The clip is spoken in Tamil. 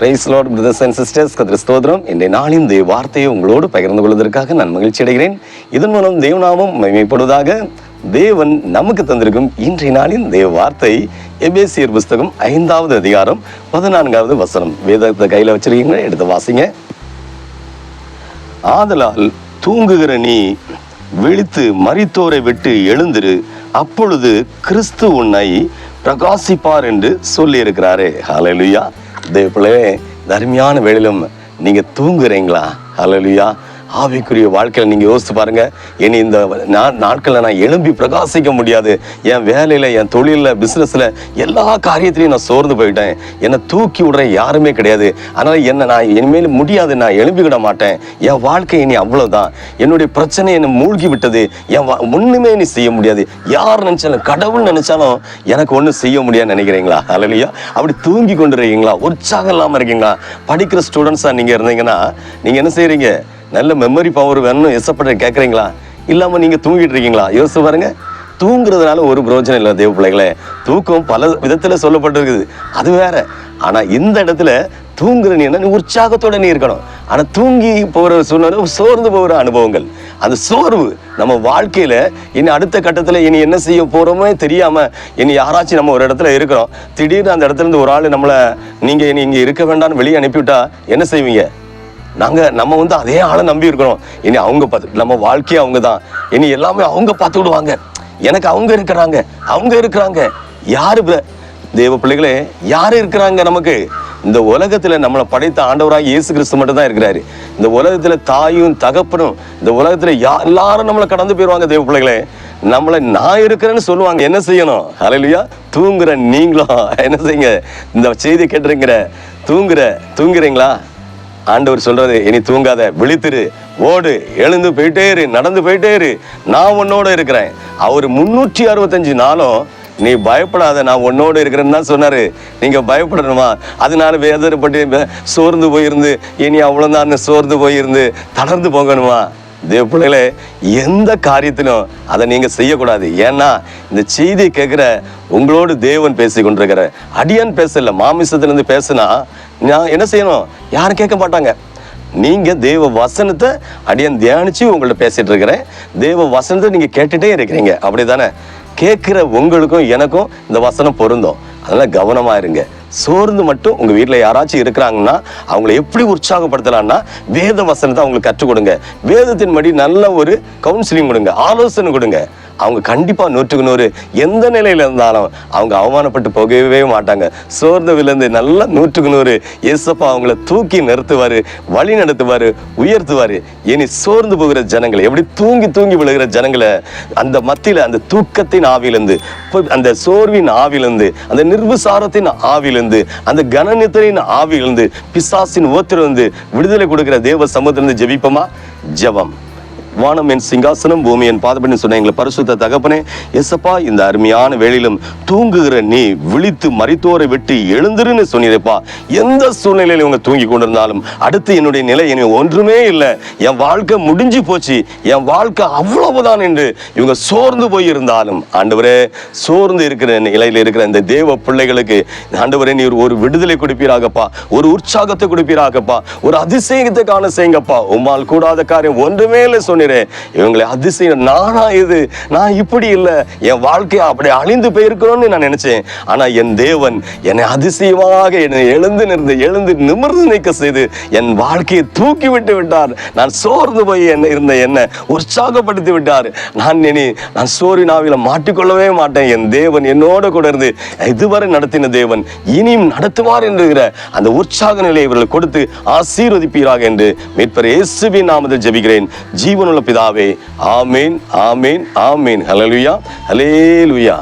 Praise lord brothers and sisters கத்திர ஸ்தோத்திரம். இன்றைய நாளின் தேவ வார்த்தையை உங்களோடு பகிர்ந்து கொள்வதற்காக நான் மகிழ்ச்சி அடைகிறேன். இதன் மூலம் தேவநாமம் மகிமைப்படுவதாக தேவன் நமக்கு தந்திருக்கும் இன்றைய நாளின் தேவ வார்த்தை எபேசியர் புஸ்தகம் ஐந்தாவது அதிகாரம் பதினான்காவது வசனம். வேதத்தை கையில் வச்சிருக்கீங்க எடுத்து வாசிங்க. ஆதலால் தூங்குகிற நீ விழித்து மறித்தோரை விட்டு எழுந்திரு. அப்பொழுது கிறிஸ்து உன்னை பிரகாசிப்பார் என்று சொல்லியிருக்கிறாரே. சொல்லி தெய்வ பிள்ளையே இந்த வேலையிலும் நீங்கள் தூங்குறீங்களா? லியா ஆவிக்குரிய வாழ்க்கையில் நீங்கள் யோசித்து பாருங்க. இனி இந்த நா- நாட்களில் நான் எழும்பி பிரகாசிக்க முடியாது. என் வேலையில் என் தொழிலில் பிஸ்னஸில் எல்லா காரியத்திலையும் நான் சோர்ந்து போயிட்டேன். என்னை தூக்கி விடுற யாருமே கிடையாது. அதனால் என்னை நான் இனிமேல் முடியாது நான் எழும்பிக்கிட மாட்டேன். என் வாழ்க்கை இனி அவ்வளோதான் என்னுடைய பிரச்சனை என்னை மூழ்கி விட்டது. என் வா- ஒண்ணுமே நீ செய்ய முடியாது. யார் நினச்சாலும் கடவுள் நினச்சாலும் எனக்கு ஒன்றும் செய்ய முடியாதுன்னு நினைக்கிறீங்களா? அல்லையா அப்படி தூங்கி கொண்டு இருக்கீங்களா உற்சாகம் இல்லாமல் இருக்கீங்களா? படிக்கிற ஸ்டூடெண்ட்ஸாக நீங்கள் இருந்தீங்கன்னா நீங்கள் என்ன செய்கிறீங்க நல்ல மெமரி பவர் வேணும்னு எசப்பட கேட்குறீங்களா இல்லாமல் நீங்கள் தூங்கிட்டு இருக்கீங்களா? யோசிச்சு பாருங்க. தூங்குறதுனால ஒரு பிரோஜனம் இல்லை தேவ பிள்ளைகளே. தூக்கம் பல விதத்தில் சொல்லப்பட்டிருக்குது. அது வேற. ஆனால் இந்த இடத்துல தூங்குற நீ என்ன நீ உற்சாகத்தோட நீ இருக்கணும். ஆனால் தூங்கி போகிற சூழ்நிலை சோர்ந்து போகிற அனுபவங்கள். அந்த சோர்வு நம்ம வாழ்க்கையில் இனி அடுத்த கட்டத்தில் இனி என்ன செய்ய போகிறோமே தெரியாமல் இனி யாராச்சும் நம்ம ஒரு இடத்துல இருக்கிறோம். திடீர்னு அந்த இடத்துலேருந்து ஒரு ஆள் நம்மளை நீங்கள் இனி இங்கே இருக்க வேண்டாம்னு வெளியே அனுப்பிவிட்டா என்ன செய்வீங்க? நாங்கள் நம்ம வந்து அதே ஆளை நம்பி இருக்கிறோம். இனி அவங்க பார்த்து நம்ம வாழ்க்கையே அவங்க தான் இனி எல்லாமே அவங்க பார்த்து விடுவாங்க. எனக்கு அவங்க இருக்கிறாங்க. அவங்க இருக்கிறாங்க. யாரு தேவ பிள்ளைகளே யார் இருக்கிறாங்க நமக்கு? இந்த உலகத்தில் நம்மளை படைத்த ஆண்டவராக இயேசு கிறிஸ்து மட்டும் தான் இருக்கிறாரு. இந்த உலகத்தில் தாயும் தகப்பனும் இந்த உலகத்தில் யா எல்லாரும் நம்மளை கடந்து போயிடுவாங்க தேவ பிள்ளைகளே. நம்மளை நான் இருக்கிறேன்னு சொல்லுவாங்க. என்ன செய்யணும்? அலையிலையா தூங்குற நீங்களும் என்ன செய்யுங்க? இந்த செய்தி கேட்டுருங்கிற தூங்குற தூங்குறீங்களா? ஆண்டவர் சொல்றாரு இனி தூங்காத விழித்திரு ஓடு எழுந்து போயிட்டே இரு நடந்து போயிட்டே இரு நான் உன்னோட இருக்கிறேன். அவர் முன்னூற்றி அறுபத்தஞ்சு நாளும் நீ பயப்படாத நான் உன்னோடு இருக்கிறேன்னு தான் சொன்னார். நீங்கள் பயப்படணுமா? அதனால வேதனைப்பட்டு சோர்ந்து போயிருந்து இனி அவ்வளோதான் சோர்ந்து போயிருந்து தளர்ந்து போகணுமா தேவ பிள்ளைகளே எந்த காரியத்திலும் அதை நீங்கள் செய்யக்கூடாது. ஏன்னா இந்த செய்தி கேட்குற உங்களோடு தேவன் பேசி கொண்டிருக்கிற அடியான் பேசல மாமிசத்துலேருந்து பேசுனா நான் என்ன செய்யணும்? யாரும் கேட்க மாட்டாங்க. நீங்கள் தேவ வசனத்தை அடியன் தியானித்து உங்கள்கிட்ட பேசிகிட்டு இருக்கிறேன். தேவ வசனத்தை நீங்கள் கேட்டுகிட்டே இருக்கிறீங்க. அப்படிதானே? கேட்குற உங்களுக்கும் எனக்கும் இந்த வசனம் பொருந்தும். அதனால் கவனமாக இருங்க. சோர்ந்து மட்டும் உங்கள் வீட்டில் யாராச்சும் இருக்கிறாங்கன்னா அவங்கள எப்படி உற்சாகப்படுத்தலாம்னா வேத வசனத்தை அவங்களுக்கு கற்றுக் கொடுங்க. வேதத்தின்படி நல்ல ஒரு கவுன்சிலிங் கொடுங்க. ஆலோசனை கொடுங்க. அவங்க கண்டிப்பாக நூற்றுக்கு நூறு எந்த நிலையில் இருந்தாலும் அவங்க அவமானப்பட்டு போகவே மாட்டாங்க. சோர்ந்து விழுந்து நல்லா நூற்றுக்கு நூறு இயேசப்பா அவங்கள தூக்கி நிறுத்துவார் வழி நடத்துவார் உயர்த்துவார். இனி சோர்ந்து போகிற ஜனங்களை எப்படி தூங்கி தூங்கி விழுகிற ஜனங்களை அந்த மத்தியில் அந்த தூக்கத்தின் ஆவிலிருந்து அந்த சோர்வின் ஆவிலிருந்து அந்த நிர்விசாரத்தின் ஆவிலிருந்து அந்த கனநித்திரையின் ஆவிலிருந்து பிசாசின் ஓத்திலிருந்து விடுதலை கொடுக்கிற தேவ சமூகத்திலிருந்து ஜெபிப்போமா? ஜெபம். வானம் என் சிங்காசனம் பூமி என் பாதப்படின்னு சொன்ன எங்களை பரிசுத்த தகப்பனே எசப்பா இந்த அருமையான வேளையிலும் தூங்குகிற நீ விழித்து மறித்தோரை விட்டு எழுந்துருன்னு சொன்னிருப்பா. எந்த சூழ்நிலையில இவங்க தூங்கி கொண்டிருந்தாலும் அடுத்து என்னுடைய நிலை இனி ஒன்றுமே இல்லை. என் வாழ்க்கை முடிஞ்சு போச்சு. என் வாழ்க்கை அவ்வளவுதான் என்று இவங்க சோர்ந்து போயிருந்தாலும் ஆண்டவரே சோர்ந்து இருக்கிற நிலையில் இருக்கிற இந்த தேவ பிள்ளைகளுக்கு ஆண்டவரே நீர் ஒரு விடுதலை கொடுப்பீராகப்பா. ஒரு உற்சாகத்தை கொடுப்பீராகப்பா. ஒரு அதிசயத்தை காண செய்யுங்கப்பா. உம்மால் கூடாத காரியம் ஒன்றுமே இல்லை சொன்னீரே இவங்களை அதிசயம் நானா இது? நான் இப்படி இல்லை. என் வாழ்க்கை அப்படி அழிந்து போயிருக்கிறோம்னு நான் நினைச்சேன். ஆனா என் தேவன் என்னை அதிசயமாக என்னை எழுந்து நிறுந்து எழுந்து நிமிர்ந்து நிற்க செய்து என் வாழ்க்கையை தூக்கி விட்டு விட்டார். நான் சோர்ந்து போய் என்ன இருந்த என்ன உற்சாகப்படுத்தி விட்டார். நான் இனி நான் சோரின் ஆவில மாட்டிக்கொள்ளவே மாட்டேன். என் தேவன் என்னோட கூட இருந்து இதுவரை நடத்தின தேவன் இனியும் நடத்துவார் என்கிற அந்த உற்சாக நிலையை இவர்கள் கொடுத்து ஆசீர்வதிப்பீராக என்று மீட்பர் இயேசுவின் நாமத்தில் ஜெபிக்கிறேன். ஜீவனுள்ள ஜீவனுள்ள பிதாவே ஆமீன் ஆமீன் ஆமீன் ஹலலுயா ஹலே லுயா